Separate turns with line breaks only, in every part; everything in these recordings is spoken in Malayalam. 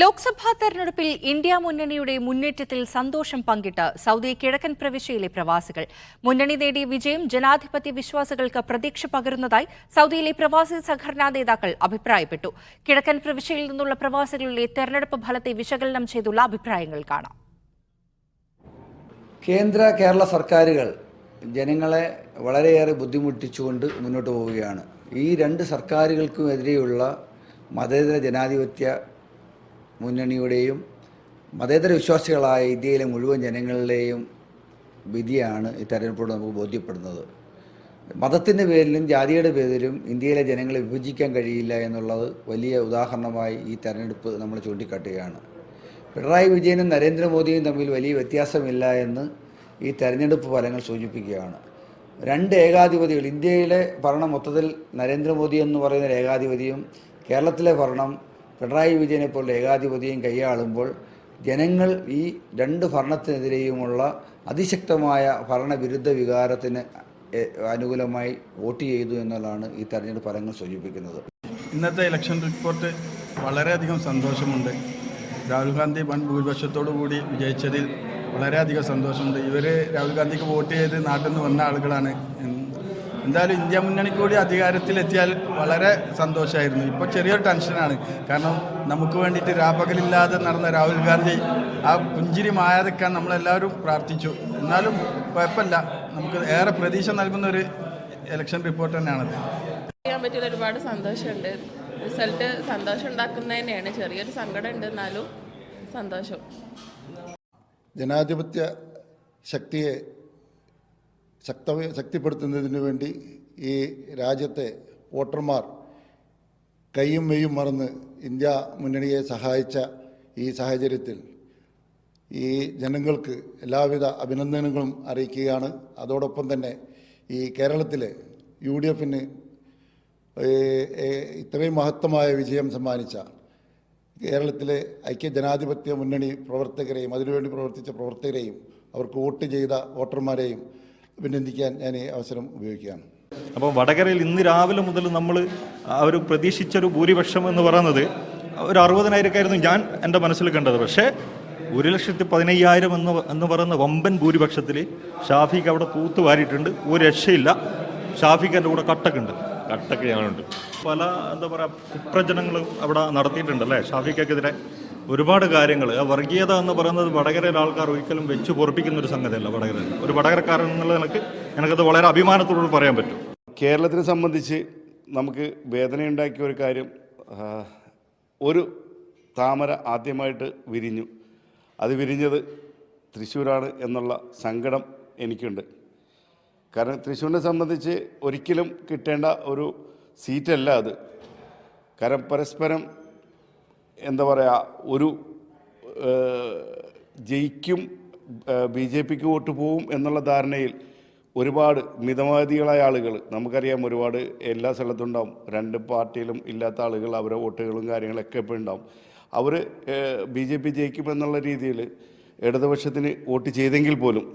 ലോക്സഭാ തെരഞ്ഞെടുപ്പിൽ ഇന്ത്യ മുന്നണിയുടെ മുന്നേറ്റത്തിൽ സന്തോഷം പങ്കിട്ട് സൗദി കിഴക്കൻ പ്രവിശ്യയിലെ പ്രവാസികൾ. മുന്നണി നേടിയ വിജയം ജനാധിപത്യ വിശ്വാസികൾക്ക് പ്രതീക്ഷ പകരുന്നതായി സൗദിയിലെ പ്രവാസി സംഘടനാ നേതാക്കൾ അഭിപ്രായപ്പെട്ടു. കിഴക്കൻ പ്രവിശ്യയിൽ നിന്നുള്ള പ്രവാസികളുടെ തെരഞ്ഞെടുപ്പ് ഫലത്തെ വിശകലനം ചെയ്തുള്ള അഭിപ്രായങ്ങൾ കാണാം.
കേന്ദ്ര കേരള സർക്കാരുകൾ ജനങ്ങളെ വളരെയേറെ ബുദ്ധിമുട്ടിച്ചുകൊണ്ട് മുന്നോട്ട് പോവുകയാണ്. ഈ രണ്ട് സർക്കാരുകൾക്കും എതിരെയുള്ള മതേതര ജനാധിപത്യ മുന്നണിയുടെയും മതേതര വിശ്വാസികളായ ഇന്ത്യയിലെ മുഴുവൻ ജനങ്ങളുടെയും വിധിയാണ് ഈ തെരഞ്ഞെടുപ്പോട് നമുക്ക് ബോധ്യപ്പെടുന്നത്. മതത്തിന്റെ പേരിലും ജാതിയുടെ പേരിലും ഇന്ത്യയിലെ ജനങ്ങളെ വിഭജിക്കാൻ കഴിയില്ല എന്നുള്ളത് വലിയ ഉദാഹരണമായി ഈ തെരഞ്ഞെടുപ്പ് നമ്മൾ ചൂണ്ടിക്കാട്ടുകയാണ്. പിണറായി വിജയനും നരേന്ദ്രമോദിയും തമ്മിൽ വലിയ വ്യത്യാസമില്ല എന്ന് ഈ തെരഞ്ഞെടുപ്പ് ഫലങ്ങൾ സൂചിപ്പിക്കുകയാണ്. രണ്ട് ഏകാധിപതികൾ ഇന്ത്യയിലെ ഭരണം മൊത്തത്തിൽ നരേന്ദ്രമോദി എന്ന് പറയുന്ന ഏകാധിപതിയും കേരളത്തിലെ ഭരണം പിണറായി വിജയനെ പോലുള്ള ഏകാധിപതിയും കൈയാളുമ്പോൾ ജനങ്ങൾ ഈ രണ്ട് ഭരണത്തിനെതിരെയുമുള്ള അതിശക്തമായ ഭരണവിരുദ്ധ വികാരത്തിന് അനുകൂലമായി വോട്ട് ചെയ്തു എന്നുള്ളതാണ് ഈ തെരഞ്ഞെടുപ്പ് ഫലങ്ങൾ സൂചിപ്പിക്കുന്നത്.
ഇന്നത്തെ ഇലക്ഷൻ റിപ്പോർട്ട് വളരെയധികം സന്തോഷമുണ്ട്. രാഹുൽ ഗാന്ധി ഭൂരിപക്ഷത്തോടു കൂടി വിജയിച്ചതിൽ വളരെയധികം സന്തോഷമുണ്ട്. ഇവർ രാഹുൽ ഗാന്ധിക്ക് വോട്ട് ചെയ്ത് നാട്ടിൽ നിന്ന് വന്ന ആളുകളാണ്. എന്തായാലും ഇന്ത്യ മുന്നണി കൂടി അധികാരത്തിലെത്തിയാൽ വളരെ സന്തോഷമായിരുന്നു. ഇപ്പോൾ ചെറിയൊരു ടെൻഷനാണ്. കാരണം നമുക്ക് വേണ്ടിയിട്ട് രാപ്പകലില്ലാതെ നടന്ന രാഹുൽ ഗാന്ധി ആ പുഞ്ചിരി മായാതെക്കാൻ നമ്മളെല്ലാവരും പ്രാർത്ഥിച്ചു. എന്നാലും കുഴപ്പമില്ല. നമുക്ക് ഏറെ പ്രതീക്ഷ നൽകുന്ന ഒരു ഇലക്ഷൻ റിപ്പോർട്ട് തന്നെയാണത്.
ചെയ്യാൻ ഒരുപാട് സന്തോഷമുണ്ട്. റിസൾട്ട് സന്തോഷം ഉണ്ടാക്കുന്നത് തന്നെയാണ് ചെറിയൊരു സങ്കടം ഉണ്ട്. എന്നാലും സന്തോഷം.
ജനാധിപത്യ ശക്തിയെ ശക്ത ശക്തിപ്പെടുത്തുന്നതിന് വേണ്ടി ഈ രാജ്യത്തെ വോട്ടർമാർ കൈയും മെയ്യും മറന്ന് ഇന്ത്യ മുന്നണിയെ സഹായിച്ച ഈ സാഹചര്യത്തിൽ ഈ ജനങ്ങൾക്ക് എല്ലാവിധ അഭിനന്ദനങ്ങളും അറിയിക്കുകയാണ്. അതോടൊപ്പം തന്നെ ഈ കേരളത്തിലെ യു ഡി എഫിന് ഇത്രയും മഹത്തമായ വിജയം സമ്മാനിച്ച കേരളത്തിലെ ഐക്യ ജനാധിപത്യ മുന്നണി പ്രവർത്തകരെയും അതിനുവേണ്ടി പ്രവർത്തിച്ച പ്രവർത്തകരെയും അവർക്ക് വോട്ട് ചെയ്ത വോട്ടർമാരെയും അഭിനന്ദിക്കാൻ ഞാൻ ഈ അവസരം ഉപയോഗിക്കുകയാണ്.
അപ്പോൾ വടകരയിൽ ഇന്ന് രാവിലെ മുതൽ നമ്മൾ ഒരു പ്രതീക്ഷിച്ചൊരു ഭൂരിപക്ഷം എന്ന് പറയുന്നത് ഒരു അറുപതിനായിരക്കായിരുന്നു ഞാൻ എന്റെ മനസ്സിൽ കണ്ടത്. പക്ഷേ ഒരു ലക്ഷത്തി പതിനയ്യായിരം എന്ന് എന്ന് പറയുന്ന വമ്പൻ ഭൂരിപക്ഷത്തിൽ ഷാഫിക്ക് അവിടെ തൂത്ത് വാരിയിട്ടുണ്ട്. ഒരു രക്ഷയില്ല. ഷാഫിക്ക് എന്റെ കൂടെ കട്ടക്കുണ്ട്.
കട്ടക്ക് ഞാനുണ്ട്
പല എന്താ പറയുക കുപ്രചനങ്ങളും അവിടെ നടത്തിയിട്ടുണ്ട് അല്ലേ? ഷാഫിക്കെതിരെ ഒരുപാട് കാര്യങ്ങൾ ആ വർഗീയത എന്ന് പറയുന്നത് വടകരയിലെ ആൾക്കാർ ഒരിക്കലും വെച്ച് പൊറപ്പിക്കുന്ന ഒരു സംഗതിയല്ല വടകരയിൽ. ഒരു വടകരക്കാരൻ എന്നുള്ളത് നിലയ്ക്ക് എനിക്കത് വളരെ അഭിമാനത്തോട് പറയാൻ പറ്റും.
കേരളത്തിനെ സംബന്ധിച്ച് നമുക്ക് വേദനയുണ്ടാക്കിയ ഒരു കാര്യം ഒരു താമര ആദ്യമായിട്ട് വിരിഞ്ഞു. അത് വിരിഞ്ഞത് തൃശ്ശൂരാണ് എന്നുള്ള സങ്കടം എനിക്കുണ്ട്. കാരണം തൃശ്ശൂരിനെ സംബന്ധിച്ച് ഒരിക്കലും കിട്ടേണ്ട ഒരു സീറ്റല്ല അത്. കാരണം പരസ്പരം എന്താ പറയുക ഒരു ജയിക്കും ബി ജെ പിക്ക് വോട്ട് പോവും എന്നുള്ള ധാരണയിൽ ഒരുപാട് മിതവാദികളായ ആളുകൾ നമുക്കറിയാം ഒരുപാട് എല്ലാ സ്ഥലത്തും ഉണ്ടാവും. രണ്ട് പാർട്ടിയിലും ഇല്ലാത്ത ആളുകൾ അവരെ വോട്ടുകളും കാര്യങ്ങളൊക്കെ ഇപ്പോൾ ഉണ്ടാവും. അവർ ബി ജെ പി ജയിക്കുമെന്നുള്ള രീതിയിൽ ഇടതുപക്ഷത്തിന് വോട്ട് ചെയ്തെങ്കിൽ പോലും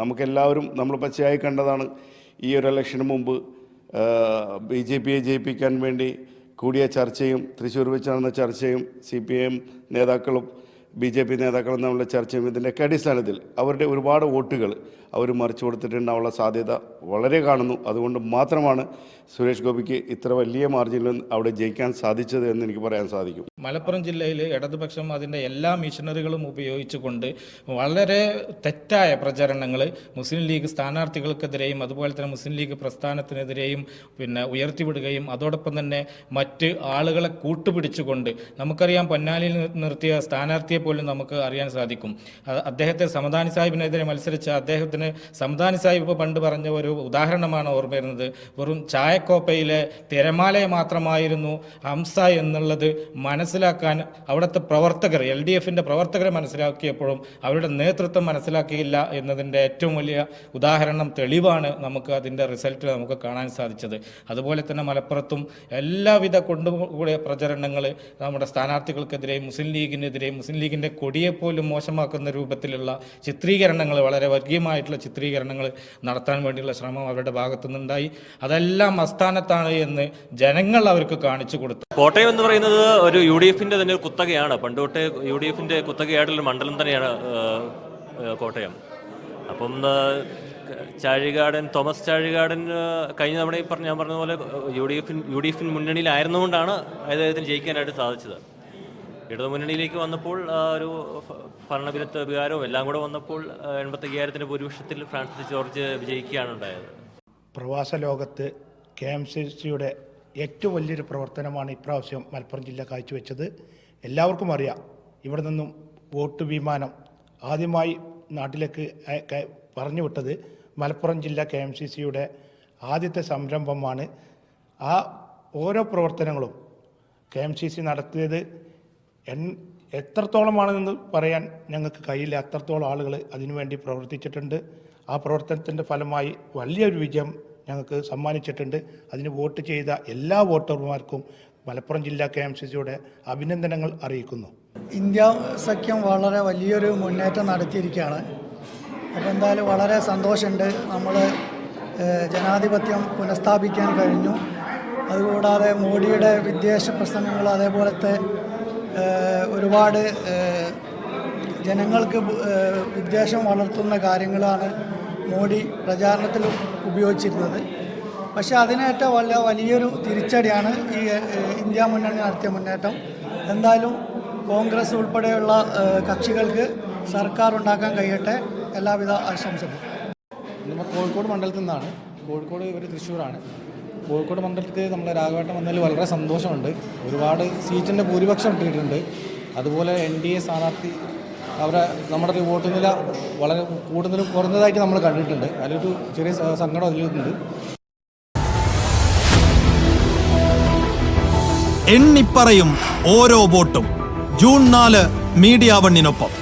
നമുക്കെല്ലാവരും നമ്മൾ പച്ചയായി കണ്ടതാണ് ഈ ഒരു ഇലക്ഷന് മുമ്പ് ബി ജെ പിയെ ജയിപ്പിക്കാൻ വേണ്ടി കൂടിയ ചർച്ചയും തൃശ്ശൂർ വെച്ച് നടന്ന ചർച്ചയും സി പി എം നേതാക്കളും ബി ജെ പി നേതാക്കളും തമ്മിലുള്ള ചർച്ചയും ഇതിന്റെയൊക്കെ അടിസ്ഥാനത്തിൽ അവരുടെ ഒരുപാട് വോട്ടുകൾ അവർ മറിച്ചു കൊടുത്തിട്ടുണ്ടാവാനുള്ള സാധ്യത വളരെ കാണുന്നു. അതുകൊണ്ട് മാത്രമാണ് സുരേഷ് ഗോപിക്ക് ഇത്ര വലിയ മാർജിനിൽ അവിടെ ജയിക്കാൻ സാധിച്ചത് എന്ന് എനിക്ക് പറയാൻ സാധിക്കും.
മലപ്പുറം ജില്ലയിൽ ഇടതുപക്ഷം അതിന്റെ എല്ലാ മിഷനറികളും ഉപയോഗിച്ചുകൊണ്ട് വളരെ തെറ്റായ പ്രചരണങ്ങൾ മുസ്ലിം ലീഗ് സ്ഥാനാർത്ഥികൾക്കെതിരെയും അതുപോലെ തന്നെ മുസ്ലിം ലീഗ് പ്രസ്ഥാനത്തിനെതിരെയും പിന്നെ ഉയർത്തിവിടുകയും അതോടൊപ്പം തന്നെ മറ്റ് ആളുകളെ കൂട്ടുപിടിച്ചുകൊണ്ട് നമുക്കറിയാം പൊന്നാലിയിൽ നിർത്തിയ സ്ഥാനാർത്ഥിയെ പോലും നമുക്ക് അറിയാൻ സാധിക്കും. അദ്ദേഹത്തെ സമദാനി സാഹിബിനെതിരെ മത്സരിച്ച അദ്ദേഹത്തിന് സമദാനി സാഹിബ് ഇപ്പോൾ പണ്ട് പറഞ്ഞ ഒരു ഉദാഹരണമാണ് ഓർമ്മ വരുന്നത്. വെറും ചായക്കോപ്പയിലെ തിരമാലയെ മാത്രമായിരുന്നു ഹംസ എന്നുള്ളത് മനസ്സിലാക്കാൻ അവിടുത്തെ പ്രവർത്തകർ എൽ ഡി എഫിന്റെ പ്രവർത്തകരെ മനസ്സിലാക്കിയപ്പോഴും അവരുടെ നേതൃത്വം മനസ്സിലാക്കിയില്ല എന്നതിന്റെ ഏറ്റവും വലിയ ഉദാഹരണം തെളിവാണ് നമുക്ക് അതിന്റെ റിസൾട്ട് നമുക്ക് കാണാൻ സാധിച്ചത്. അതുപോലെ തന്നെ മലപ്പുറത്തും എല്ലാവിധ കൊണ്ടുകൂടിയ പ്രചരണങ്ങൾ നമ്മുടെ സ്ഥാനാർത്ഥികൾക്കെതിരെയും മുസ്ലിം ലീഗിനെതിരെയും മുസ്ലിം ലീഗിന്റെ ലീഗിന്റെ കൊടിയെപ്പോലും മോശമാക്കുന്ന രൂപത്തിലുള്ള ചിത്രീകരണങ്ങൾ വളരെ വർഗീയമായിട്ടുള്ള ചിത്രീകരണങ്ങൾ നടത്താൻ വേണ്ടിയുള്ള ശ്രമം അവരുടെ ഭാഗത്തു നിന്നുണ്ടായി അതെല്ലാം അസ്ഥാനത്താണ് എന്ന് ജനങ്ങൾ അവർക്ക് കാണിച്ചു കൊടുത്തു.
കോട്ടയം എന്ന് പറയുന്നത് ഒരു യു ഡി എഫിന്റെ തന്നെ കുത്തകയാണ്. പണ്ട് തൊട്ടേ യു ഡി എഫിന്റെ കുത്തകയായിട്ടുള്ള മണ്ഡലം തന്നെയാണ് കോട്ടയം. അപ്പം ചാഴികാടൻ തോമസ് ചാഴികാടൻ കഴിഞ്ഞ തവണ ഞാൻ പറഞ്ഞ പോലെ യു ഡി എഫിൻ യു ഡി എഫിൻ മുന്നണിയിലായിരുന്നുകൊണ്ടാണ് അദ്ദേഹത്തിന് ജയിക്കാനായിട്ട് സാധിച്ചത്. ഇടതു മുന്നണിയിലേക്ക് വന്നപ്പോൾ ഒരു ഭരണവിരുദ്ധ വികാരവും എല്ലാം കൂടെ വന്നപ്പോൾ എൺപത്തി അയ്യായിരത്തിന്റെ ഭൂരിപക്ഷത്തിൽ ഫ്രാൻസിസ് ജോർജ് വിജയിക്കുകയാണ് ഉണ്ടായത്.
പ്രവാസ ലോകത്ത് കെ എം സി സിയുടെ ഏറ്റവും വലിയൊരു പ്രവർത്തനമാണ് ഇപ്രാവശ്യം മലപ്പുറം ജില്ല കാഴ്ചവെച്ചത്. എല്ലാവർക്കും അറിയാം ഇവിടെ നിന്നും വോട്ട് വിമാനം ആദ്യമായി നാട്ടിലേക്ക് പറഞ്ഞു വിട്ടത് മലപ്പുറം ജില്ല കെ എം സി സിയുടെ ആദ്യത്തെ സംരംഭമാണ്. ആ ഓരോ പ്രവർത്തനങ്ങളും കെ എം സി സി നടത്തിയത് എൻ എത്രത്തോളമാണെന്ന് പറയാൻ ഞങ്ങൾക്ക് കഴിയില്ല. അത്രത്തോളം ആളുകൾ അതിനുവേണ്ടി പ്രവർത്തിച്ചിട്ടുണ്ട്. ആ പ്രവർത്തനത്തിന്റെ ഫലമായി വലിയൊരു വിജയം ഞങ്ങൾക്ക് സമ്മാനിച്ചിട്ടുണ്ട്. അതിന് വോട്ട് ചെയ്ത എല്ലാ വോട്ടർമാർക്കും മലപ്പുറം ജില്ലാ കെ എം സി സിയുടെ അഭിനന്ദനങ്ങൾ അറിയിക്കുന്നു.
ഇന്ത്യ സഖ്യം വളരെ വലിയൊരു മുന്നേറ്റം നടത്തിയിരിക്കുകയാണ്. അപ്പോൾ എന്തായാലും വളരെ സന്തോഷമുണ്ട്. നമ്മൾ ജനാധിപത്യം പുനഃസ്ഥാപിക്കാൻ കഴിഞ്ഞു. അതുകൂടാതെ മോഡിയുടെ വിദ്വേഷ പ്രസംഗങ്ങൾ അതേപോലത്തെ ഒരുപാട് ജനങ്ങൾക്ക് ഉദ്ദേശം വളർത്തുന്ന കാര്യങ്ങളാണ് മോഡി പ്രചാരണത്തിൽ ഉപയോഗിച്ചിരുന്നത്. പക്ഷേ അതിനേറ്റ വല്ല വലിയൊരു തിരിച്ചടിയാണ് ഈ ഇന്ത്യ മുന്നണി നടത്തിയ മുന്നേറ്റം. എന്തായാലും കോൺഗ്രസ് ഉൾപ്പെടെയുള്ള കക്ഷികൾക്ക് സർക്കാർ ഉണ്ടാക്കാൻ കഴിയട്ടെ. എല്ലാവിധ ആശംസകളും.
നമ്മൾ കോഴിക്കോട് മണ്ഡലത്തിൽ നിന്നാണ്. കോഴിക്കോട് ഇവർ തൃശ്ശൂരാണ്. കോഴിക്കോട് മണ്ഡലത്തിൽ നമ്മളെ രാഘവേട്ടൻ വന്നതിൽ വളരെ സന്തോഷമുണ്ട്. ഒരുപാട് സീറ്റിന്റെ ഭൂരിപക്ഷം കിട്ടിയിട്ടുണ്ട്. അതുപോലെ എൻ ഡി എ സ്ഥാനാർത്ഥി അവരെ നമ്മുടെ വോട്ട് നില വളരെ കൂടുതലും കുറഞ്ഞതായിട്ട് നമ്മൾ കണ്ടിട്ടുണ്ട്. അതിലൊരു ചെറിയ സങ്കടം അതിലുണ്ട്.
എണ്ണിപ്പറയും ഓരോ വോട്ടും. ജൂൺ നാല് മീഡിയ വണ്ണിനൊപ്പം.